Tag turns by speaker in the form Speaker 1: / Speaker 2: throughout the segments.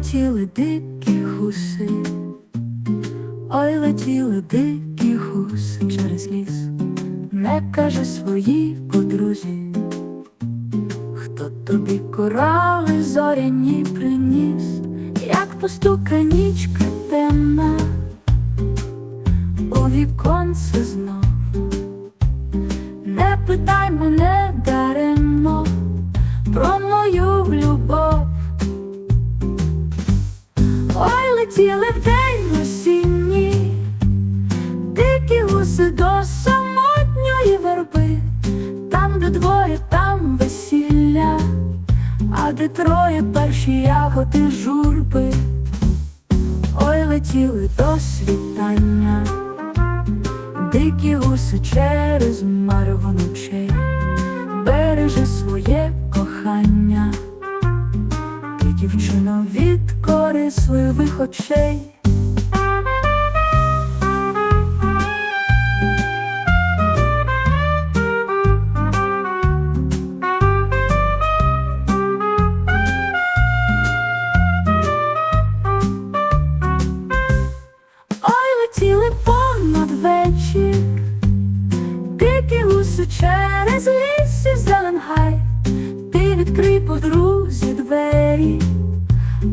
Speaker 1: Летіли дикі гуси, ой, летіли дикі гуси через ліс, не каже своїй подрузі, хто тобі корали зоряні приніс, як постука нічка темна, у віконце знов, не питай мене даремно про мою любов. Ой, летіли вдень осінній, дикі гуси до самотньої верби, там, де двоє, там весілля, а де троє перші ягоди журби. Ой, летіли до світання, дикі гуси через марево ночей, дівчино, від корисливих очей. Ой, летіли понад вечір, дикі гуси через ліс і зелен гай. Ти відкрий подрузі двері,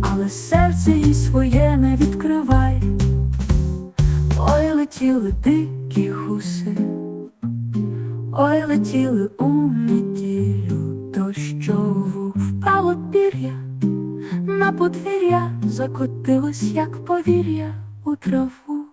Speaker 1: але серце їй своє не відкривай. Ой, летіли дикі гуси, ой, летіли у неділю дощову, впало пір'я, на подвір'я закотилось, як повір'я у траву.